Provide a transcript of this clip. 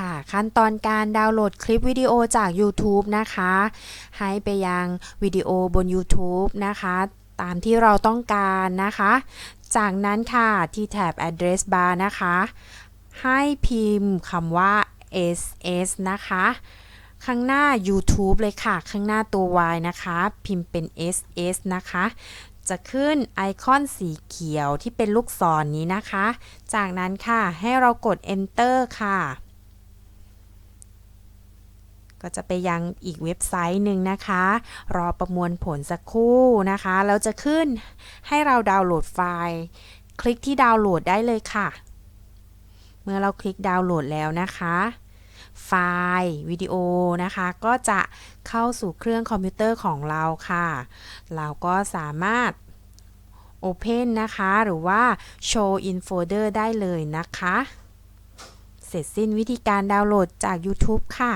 ค่ะ ขั้นตอนการดาวน์โหลดคลิปวิดีโอจาก YouTube นะคะ ให้ไปยังวิดีโอบน YouTube นะคะ ตามที่เราต้องการนะคะ จากนั้นค่ะที่แถบ address bar นะคะ ให้พิมพ์คำว่า ss นะคะข้างหน้า YouTube เลยค่ะ ข้างหน้าตัว y นะคะ พิมพ์เป็น ss นะคะ จะขึ้นไอคอนสีเขียวที่เป็นลูกศรนนี้นะคะ จากนั้นค่ะ ให้เรากด enter ค่ะ ก็จะไปยังอีกเว็บไซต์หนึ่งนะคะ รอประมวลผลสักครู่นะคะแล้วจะขึ้นให้เราดาวน์โหลดไฟล์ คลิกที่ดาวน์โหลดได้เลยค่ะ เมื่อเราคลิกดาวน์โหลดแล้วนะคะ ไฟล์วิดีโอนะคะ ก็จะเข้าสู่เครื่องคอมพิวเตอร์ของเราค่ะ เราก็สามารถ Open นะคะ หรือว่า Show in Folder ได้เลยนะคะ เสร็จสิ้นวิธีการดาวน์โหลดจาก YouTube ค่ะ